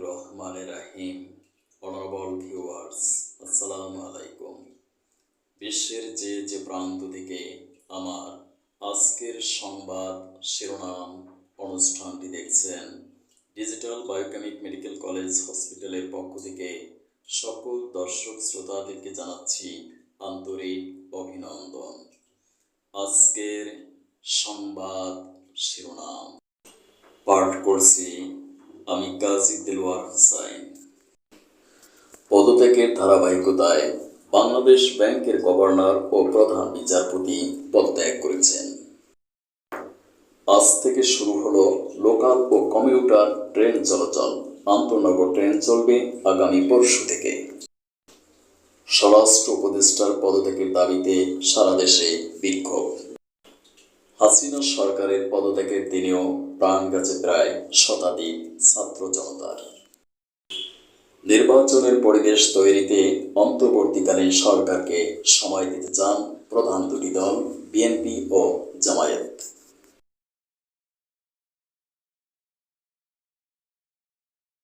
রহমান বিশ্বের যে যে প্রান্ত থেকে আমার আজকের সংবাদ শিরোনাম অনুষ্ঠানটি দেখছেন ডিজিটাল বায়োকেমিক মেডিকেল কলেজ হসপিটালের পক্ষ থেকে সকল দর্শক শ্রোতাদেরকে জানাচ্ছি আন্তরিক অভিনন্দন। আজকের সংবাদ শিরোনাম পাঠ করছি আমি কাজী দেলোয়ার হোসাইন। পদত্যাগের ধারাবাহিকতায় বাংলাদেশ ব্যাংকের গভর্নর ও প্রধান বিচারপতি পদত্যাগ করেছেন। আজ থেকে শুরু হলো লোকাল ও কমিউটার ট্রেন চলাচল। আন্তনগর ট্রেন চলবে আগামী পরশু থেকে। স্বরাষ্ট্র উপদেষ্টার পদত্যাগের দাবিতে সারা দেশে বিক্ষোভ। হাসিনা সরকারের পদত্যাগের দিনেও প্রাণ গেছে প্রায় শতাধিক। ছাত্র জনতার। নির্বাচনের পরিবেশ তৈরিতে অন্তর্বর্তীকালীন সরকারকে সময় দিতে চান প্রধান দুটি দল, বিএনপি ও জামায়াত।